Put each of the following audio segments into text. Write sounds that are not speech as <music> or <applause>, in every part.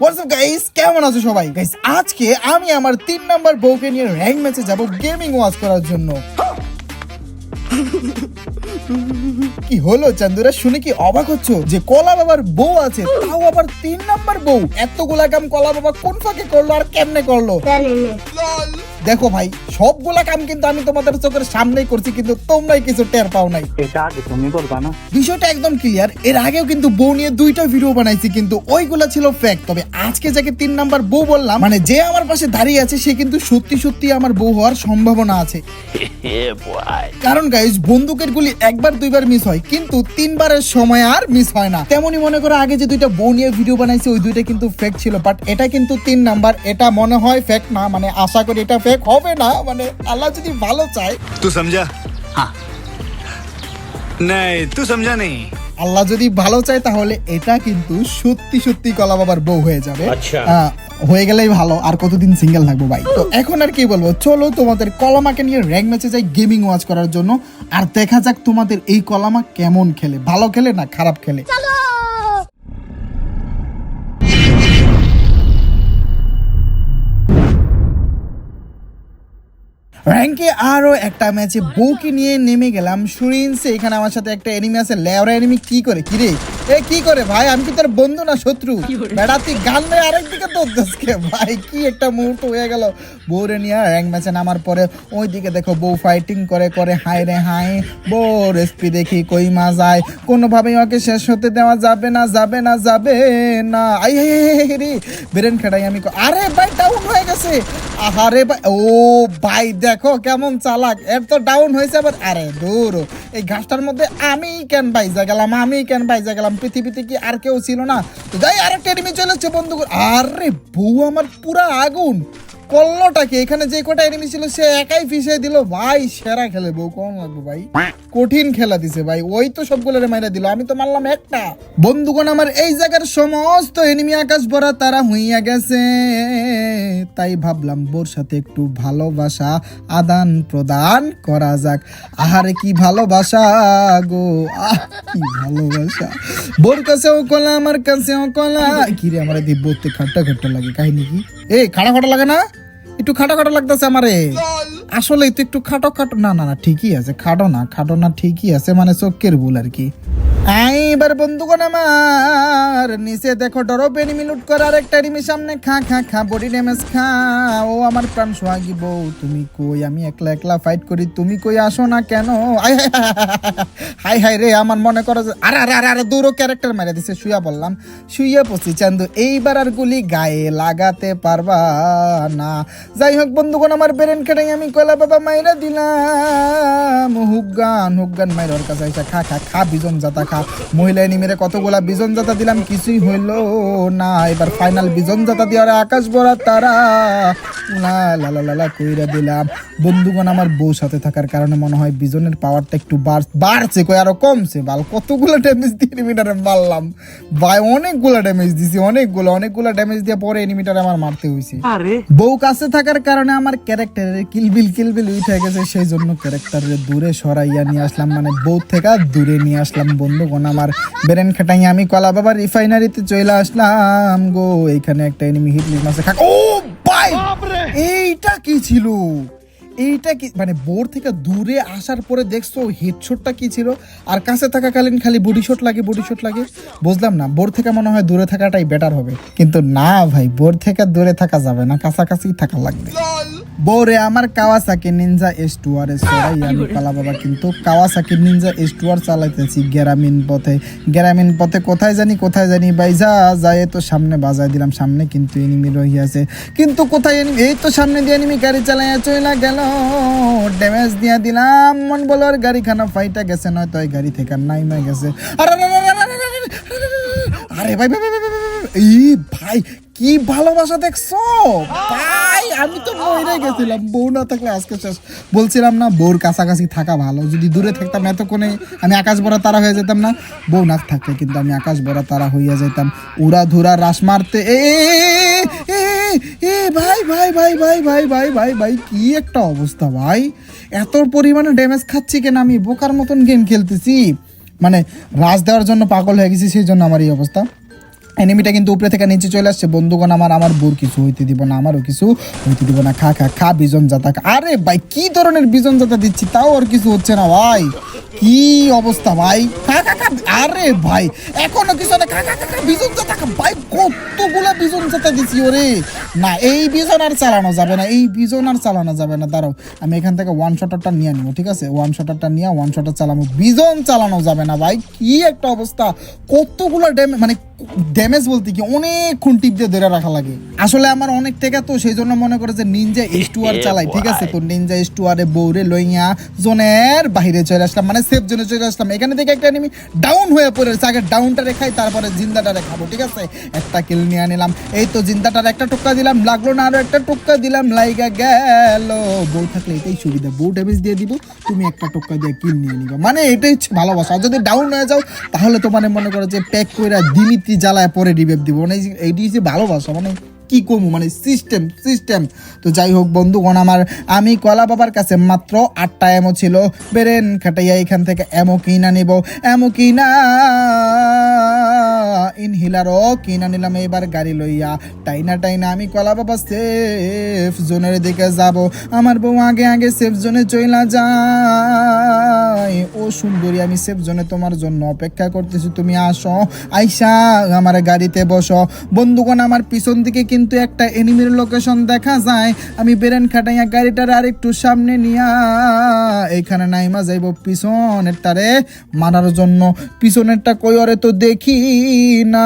WhatsApp guys কেমন আছো সবাই? গাইস আজকে আমি আমার তিন নাম্বার বউকে নিয়ে র্যাঙ্ক ম্যাচে যাব গেমিং ওয়াচ করার জন্য। কি হলো চান্দুরা? শুনে কি অবাক হচ্ছ যে কলা বাবার বউ আছে তাও আবার তিন নাম্বার বউ? এতগুলা কাম কলা বাবা কোন ফাঁকে করল আর কেমনে করল? দেখো ভাই সবগুলা কাম কিন্তু আমি তোমাদের চোখের সামনেই করছি কিন্তু তোমরাই কিছু টের পাও নাই। এটা আগে তুমি করবা না। বিষয়টা একদম ক্লিয়ার এর আগেও কিন্তু বউ নিয়ে দুইটা ভিডিও বানাইছি কিন্তু ওইগুলা ছিল ফেক তবে আজকে যাকে তিন নাম্বার বউ বললাম মানে যে আমার পাশে দাঁড়িয়ে আছে সে কিন্তু সত্যি সত্যি আমার বউ হওয়ার সম্ভাবনা আছে। <laughs> কারণ গাইজ বন্দুকের গুলি একবার দুইবার মিস হয় কিন্তু তিনবারের সময় আর মিস হয় না। তেমনি মনে করো আগে যে দুইটা বউ নিয়ে ভিডিও বানাইছি ওই দুইটা কিন্তু ফেক ছিল বাট এটা কিন্তু তিন নাম্বার এটা মনে হয় ফেক না মানে আশা করি এটা ফেক হবে না মানে আল্লাহ যদি ভালো চায়। তুই সমঝা হ্যাঁ নাই তুই সমঝা নেই আল্লাহ যদি ভালো চায় তাহলে এটা কিন্তু সত্যি সত্যি কলা বাবার বউ হয়ে যাবে। আচ্ছা। হয়ে গেলেই ভালো আর কতদিন সিঙ্গেল থাকব ভাই? তো এখন আর কি বলব চলো তোমাদের কলামাকে নিয়ে র্যাঙ্ক ম্যাচে যাই গেমিং ওয়াচ করার জন্য আর দেখা যাক তোমাদের এই কলামা কেমন খেলে ভালো খেলে না খারাপ খেলে। র্যাঙ্কে আরও একটা ম্যাচে বউকে নিয়ে নেমে গেলাম। সুরিনসে, এখানে আমার সাথে একটা এনিমি আছে। লেওরা এনিমি কী করে? কি রে এ কি করে? ভাই আমি কি তোর বন্ধু না শত্রু? বেড়া তুই গান মেয়ে আরেকদিকে দেশকে ভাই কি একটা মুহূর্ত হয়ে গেল। বউরে নিয়ে র্যাঙ্ক ম্যাচে নামার পরে ওই দিকে দেখো বউ ফাইটিং করে করে হাই রে হাই বউর এসপি দেখি কই মা যায়। কোনোভাবেই ওকে শেষ হতে দেওয়া যাবে না যাবে না যাবে না। আই হে রে। বেরেন খেড়াই আমি আরে ভাই ডাউন হয়ে গেছে। আহারে ভাই ও ভাই দেখো কেমন চালাক। এর তো ডাউন হয়েছে আবার। আরে দূর এই ঘাসটার মধ্যে আমি কেন বাইজা গেলাম আমি কেন বাইজা গেলাম? পৃথিবীতে কি আর কেউ ছিল না? তো যাই, আরেকটা এনিমি চলেছে বন্ধু আরে বউ, আমার পুরা আগুন। কল্লটাকে এখানে যে কটা এনিমি ছিল, সে একাই ফিসে দিল। ভাই, সেরা খেলে বউ, কম লাগবে ভাই। কঠিন খেলা দিছে ভাই। ওই তো সবগুলো মাইরা দিল। আমি তো মারলাম একটা। বন্ধুগণ, আমার এই জায়গার সমস্ত এনিমি আকাশ ভরা, তারা হইয়া গেছে। তাই ভাবলাম, বোর সাথে একটু ভালোবাসা আদান প্রদান করা যাক। আহারে, কি ভালোবাসা গো। আহ, কি ভালোবাসা। বোর কাছেও কলা, আমার কাছেও কলা। কি রে আমার দিব্য খাট্টা খাট্টা লাগে। কাহিনী কি? এই খাড়া খাটা লাগে না? একটু খাটো খাটো লাগতেছে আমারে। আসলে তো একটু খাটো খাটো না না না, ঠিকই আছে, খাটো না খাটো না ঠিকই আছে মানে চোখের ভুল আর কি। এইবার বন্ধুগণ আমার, নিচে দেখো ডরো এনিমি লুট করার একটা এনিমি, সামনে খা খা খা বডি ড্যামেজ খা। ও আমার প্রাণ সোহাগী বউ, তুমি কই? আমি একলা একলা ফাইট করি, তুমি কই আসো না কেন? হায় হায় রে, আমার মনে করো আরে আরে আরে আরে দূরও ক্যারেক্টার মেরে দিছে শুয়া বললাম শুয়ে পড়ছি, চান্দু, এইবার আর গুলি গায়ে লাগাতে পারবা না। যাই হোক বন্ধুগণ, আমার বেরেন কেটে আমি কলা বাবা মাইরা দিলাম। হুগান হুগান মাইর ওর কাছে খা খা খা, বিজন জাতা খা মহিলা নিমেরে কতগুলা বিজন জাতা দিলাম, কিছুই হইল না। এবার ফাইনাল বিজন জাতা দিয়ে আকাশ বড়া তারা। লা লা লা লা লা কইরা দিলাম। বন্ধুগণ আমার বউ সাথে থাকার কারণে মনে হয় বিজনের পাওয়ারটা একটু বাড়- বাড়ছে কই আরও কমছে? বাল কতগুলো ড্যামেজ দিয়ে এনিমিটারে মারলাম। ভাই অনেকগুলো ড্যামেজ দিছি অনেকগুলো অনেকগুলো ড্যামেজ দিয়ে পরে এনিমিটারে আমার মারতে হইছে। আরে। বউ কাছে থাকার কারণে আমার ক্যারেক্টারের কিলবিল কিলবিল উঠে গেছে সেই জন্য ক্যারেক্টারের দূরে সরাইয়া নিয়ে আসলাম। মানে বউ থেকে দূরে নিয়ে আসলাম বন্ধুগণ আমার বেরেন খাটাই আমি কলা বাবা রিফাইনারিতে চলে আসলাম গো। এখানে একটা এনিমি হিট মাসে খাক ও! এইটা কি ছিল? এইটা কি মানে বোর থেকে দূরে আসার পরে দেখছ হেডশটটা কি ছিল? আর কাছে থাকাকালীন খালি বডি শট লাগে বডি শট লাগে। বুঝলাম না, বোর থেকে মনে হয় দূরে থাকাটাই বেটার হবে। কিন্তু না ভাই, বোর থেকে দূরে থাকা যাবে না, কাছাকাছি থাকা লাগবে। বোরে আমার Kawasaki ninja S two R S আমি কালা বাবা কিন্তু Kawasaki ninja S two R চালাইতেছি গ্রামীণ পথে গ্রামীণ পথে কোথায় জানি কোথায় জানি বাইজা যায় তো সামনে বাজায় দিলাম সামনে কিন্তু এনিমি রহিয়াছে কিন্তু কোথায় enemy? এই তো সামনে দিয়ে এনিমি গাড়ি চালাইয়া চইলা গেল ড্যামেজ দিয়া দিলাম মন বলো আর গাড়ি খানা ফাইটা গেছে নয়তো এই গাড়ি থেকে নাইমা গেছে আরে ভাই ভাই ভাই, ভাই, ভাই, ভাই, ভাই, ভাই কি ভালোবাসা দেখছ? ভাই আমি তো মরে গেছিলাম। বউ না থাকলে আজকে শেষ। বলছিলাম না বউর কাছাকাছি থাকা ভালো। যদি দূরে থাকতাম এতক্ষণে আমি আকাশ ভরা তারা হয়ে যেতাম না। বউ না থাকলে কিন্তু আমি আকাশ ভরা তারা হইয়া যেতাম। উড়া ধুরা রাস মারতে। এ, এ ভাই ভাই ভাই ভাই ভাই ভাই ভাই ভাই কি একটা অবস্থা ভাই। এত পরিমাণে ড্যামেজ খাচ্ছি কেন? আমি বোকার মতন গেম খেলতেছি। মানে রাজ দেওয়ার জন্য পাগল হয়ে গেছি সেই জন্য আমার এই অবস্থা। এনিমিটা কিন্তু উপরে থেকে নিচে চলে আসছে। বন্ধুগণ, আমার আমার বোর কিছু হইতে দিব না, আমারও কিছু হইতে দিব না। খা খা খা, বিজন জাতা। আরে ভাই, কি ধরনের বিজন জাতা দিচ্ছি? তাও আর কিছু হচ্ছে না ভাই। কি অবস্থা ভাই? খা খা খা, আরে ভাই, এখনও কিছু না। খা খা খা বিজন জাতা। ভাই, কতগুলা বিজন জাতা দিচ্ছি ওরে। না, এই বিজন আর চালানো যাবে না, এই বিজন আর চালানো যাবে না। দাঁড়াও, আমি এখান থেকে ওয়ান শটারটা নিয়ে নিবো, ঠিক আছে? ওয়ান শটারটা নিয়ে ওয়ান শটার চালানো বিজন চালানো যাবে না ভাই, কি একটা অবস্থা। কতগুলো ড্যামেজ মানে ড্যামেজ বলতে কি অনেকক্ষণ টিপ দিয়ে ধরে রাখা লাগে। আসলে আমার অনেক টাকা তো সেই জন্য মনে করে যে নিনজা এস টু আর চালাই ঠিক আছে তো? নিনজা এস টু আরে বৌরে লইয়া জোনের বাইরে চলে আসলাম মানে সেফ জোনে চলে আসলাম। এখানে থেকে একটা এনিমি ডাউন হয়ে পড়েছে আগে ডাউনটা রেখাই তারপরে জিন্দাটা রেখাবো ঠিক আছে? একটা কিল নিয়ে নিলাম। এই তো জিন্দাটার একটা টোক্কা দিলাম লাগল না আরও একটা টোক্কা দিলাম লাইগা গেল। বউ থাকলে এটাই সুবিধা বউ ড্যামেজ দিয়ে দিব তুমি একটা টোক্কা দিয়ে কিল নিয়ে নিবা। মানে এটাই হচ্ছে ভালোবাসা। আর যদি ডাউন হয়ে যাও তাহলে তো মানে মনে করো যে প্যাক কইরা দিমিত্রি জ্বালায় পরে রিভেভ দিব? মানে এইটি হচ্ছে ভালোবাসা মানে কি করব? মানে সিস্টেম সিস্টেম তো যাই হোক বন্ধুগণ, আমার, আমি কলা বাবার কাছে মাত্র আটটা এমো ছিল। বেরেন খাটাইয়া এখান থেকে এমো কিনা নিব এমো কিনা ইনহিলারও কিনা নিলাম। এবার গাড়ি লইয়া টাইনা টাইনা, আমি কলা বাবা সেফ জোনের দিকে যাব। আমার বউ আগে আগে সেফ জোনে চইলা যায়। ও সুন্দরী, আমি সেফ জোনে তোমার জন্য অপেক্ষা করতেছি। তুমি আসো, আইসা আমার গাড়িতে বসো। বন্ধুগণ, আমার পিছন দিকে কিন্তু একটা এনিমির লোকেশন দেখা যায়। আমি বেরেন খাটাইয়া গাড়িটার আর একটু সামনে নিয়া এইখানে নাইমা যাইব পিছনেরটারে মারার জন্য। পিছনেরটা কই ওরে তো দেখি না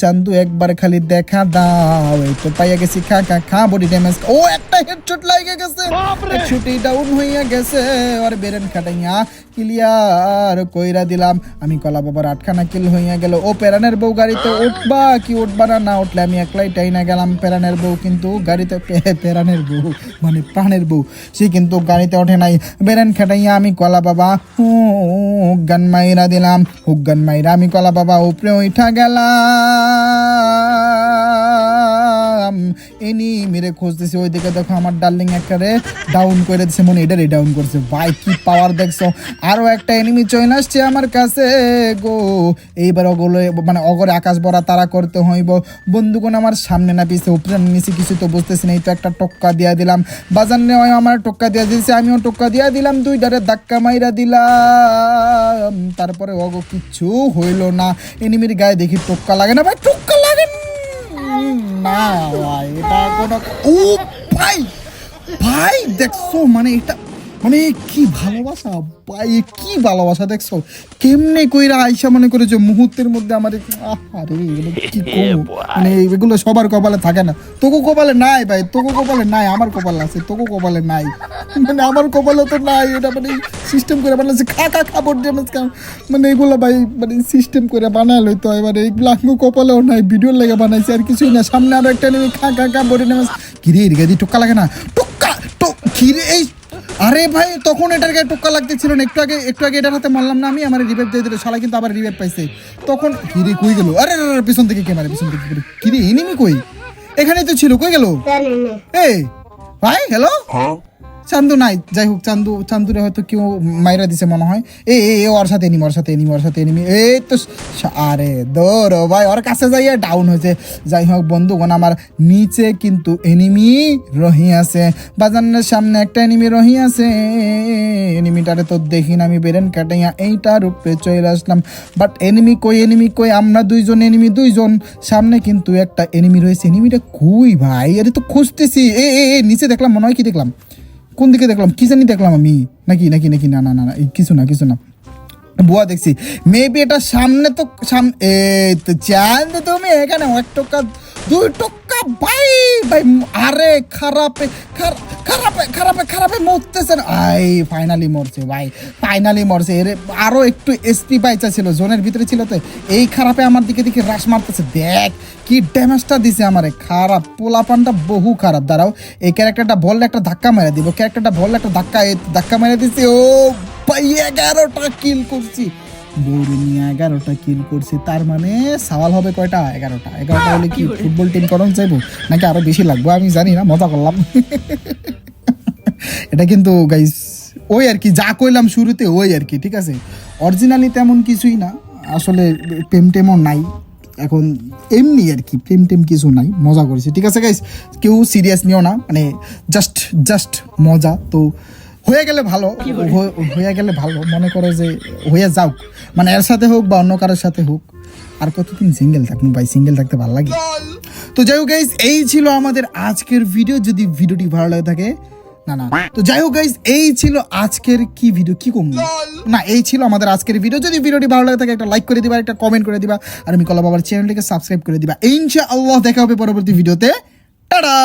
চান্দু একবার খালি দেখা দাও। এই তো পাইয়া গেছি খা খা খা বডি ড্যামেজ ও একটা হেডশট লাগে গেছে। হেডশটই ডাউন হইয়া গেছে। আর বেরেন খাটাইয়া ক্লিয়ার কইরা দিলাম। আমি কলা বাবার আটখানা কিল হইয়া গেল। ও পেরানের বউ গাড়িতে উঠবা কি উঠবা না না উঠলে আমি একলাই টাইনা গেলাম। পেরানের বউ কিন্তু গাড়িতে পেরানের বউ মানে প্রাণের বউ, সে কিন্তু গাড়িতে ওঠে নাই। বেরেন খেটাইয়া আমি কলা বাবা হুগান মাইরা দিলাম। হুগান মাইরা আমি কলা বাবা উপরে উঠা গেলাম। মেরে খুঁজতেছি, ওইদিকে দেখো আমার ডার্লিং একবারে ডাউন করে দিছে, মনে এটারই ডাউন করছে। ভাই, কি পাওয়ার দেখছ? আরও একটা এনিমি চলে আসছে আমার কাছে গো। এইবার ওগুলো মানে অগরে আকাশ ভরা তারা করতে হইব। বন্ধুগণ, আমার সামনে না পিছে, উপরে নিচে কিছু তো বুঝতেছি না, এই তো একটা টক্কা দিয়া দিলাম। বাজার নেওয়ায় আমার টক্কা দিয়া দিয়েছে আমিও টক্কা দিয়া দিলাম, দুইটারে ধাক্কা মাইরা দিলাম। তারপরে অগো কিচ্ছু হইল না। এনিমির গায়ে দেখি টক্কা লাগে না, ভাই, টক্কা না এটা কোনো ও ভাই ভাই দেখছ মানে এটা মানে কি ভালোবাসা? ভাই কি ভালোবাসা দেখছ? কেমনে কইরা আইসা মনে করে যে মুহূর্তের মধ্যে আমার আরে এগুলো কি করব মানে এগুলো সবার কপালে থাকে না। তোকে কপালে নাই ভাই তোকে কপালে নাই আমার কপালে আছে তোকে কপালে নাই। মানে আমার কপালে তো নাই এটা মানে সিস্টেম করে বানাচ্ছে খা খা খাবার খা মানে এগুলো ভাই মানে সিস্টেম করে বানালো তো এবারে এইগুলো আমি কপালেও নাই ভিডিওর লেগে বানাইছে আর কিছুই না। সামনে আরও একটা নেমে খা খা খা বডি ড্যামেজ কিরে এর গাদি টোক্কা লাগে না? টোক্কা তো কিরে এই আরে ভাই তখন এটার গায়ে টোক্কা লাগতেছিল না। একটু আগে একটু আগে এটার হাতে মারলাম না আমি আমার রিভেভ দিয়ে দিল শালা কিন্তু আবার রিভেভ পাইছে। তখন হিরে কই গেল? আরে পিছন থেকে কে মারে পিছন থেকে কিরে কিরে এনিমি কই? এখানেই তো ছিল কই গেল? এই ভাই হ্যালো চান্দু নাই যাই হোক চান্দু চান্দুরে হয়তো কেউ মাইরা দিছে মনে হয়। এ এ ওর সাথে এনিমি ওর সাথে এনিমি ওর সাথে এনিমি। এই তো আরে দৌড় ভাই ওর কাছে যাইয়া ডাউন হয়েছে। যাই হোক বন্ধুগণ আমার নিচে কিন্তু এনিমি রহি আছে। বাজানের সামনে একটা এনিমি রহি আছে। এনিমিটারে তো দেখি না আমি বেরেন কাটাইয়া এইটার উপরে চলে আসলাম। বাট এনিমি কই এনিমি কই? আমরা দুইজন এনিমি দুইজন। সামনে কিন্তু একটা এনিমি রয়েছে। এনিমিটা কই ভাই? আরে তো খুঁজতেছি। এ এ, নিচে দেখলাম মনে হয় কি দেখলাম? কোন দিকে দেখলাম? কি জানি দেখলাম আমি? নাকি নাকি নাকি? না না না না কিছু না কিছু না। বুয়া দেখছি। মেবি এটা সামনে তো সামনে চান তুমি এখানে। এক টোকা, দুই টোকা ভাই ভাই আরে, খারাপ, খার- খারাপে খারাপে খারাপে মরতেছে আই ফাইনালি মরছে, ভাই ফাইনালি মরছে। এর, আরও একটু এসপি পাইচা ছিল, জোনের ভিতরে ছিল তো। এই খারাপে আমার দিকে দিকে রাশ মারতেছে। দেখ, কি ড্যামেজটা দিছে আমারে। খারাপ, পোলাপানটা বহু খারাপ। দাঁড়াও, এই ক্যারেক্টারটা বললে একটা ধাক্কা মেরে দিব। ক্যারেক্টারটা বললে একটা ধাক্কা ধাক্কা মেরে দিছি। ও, ভাই, এগারোটা কিল করছি। বৌরি নিয়ে এগারোটা কিল করছি। তার মানে সওয়াল হবে কয়টা? এগারোটা। এগারোটা হলে কি ফুটবল টিম করণ চাইব নাকি আরও বেশি লাগবে? আমি জানি না মজা করলাম। <laughs> এটা কিন্তু গাইস ওই আর কি যা কইলাম শুরুতে ওই আর কি ঠিক আছে? অরিজিনালি তেমন কিছুই না আসলে প্রেম টেমও নাই। এখন এমনি আর কি প্রেম টেম কিছু নাই মজা করেছি ঠিক আছে গাইস কেউ সিরিয়াস নিও না মানে জাস্ট জাস্ট মজা তো হয়ে গেলে ভালো হয়ে গেলে ভালো মনে করো যে হয়ে যাও মানে এর সাথে হোক বা অন্য কারোর সাথে হোক আর কতদিন সিঙ্গেল থাকব ভাই? সিঙ্গেল থাকতে ভালো লাগে। তো যাই হোক গাইজ এই ছিল আমাদের আজকের ভিডিও যদি ভিডিওটি ভালো লাগে থাকে না না। তো যাই হোক গাইজ এই ছিল আজকের কি ভিডিও কি কম না এই ছিল আমাদের আজকের ভিডিও যদি ভিডিওটি ভালো লাগে থাকে একটা লাইক করে দিবা একটা কমেন্ট করে দিবা আর আমি কলা বাবার চ্যানেলটিকে সাবস্ক্রাইব করে দিবা। ইনশাআল্লাহ দেখা হবে পরবর্তী ভিডিওতে টাটা!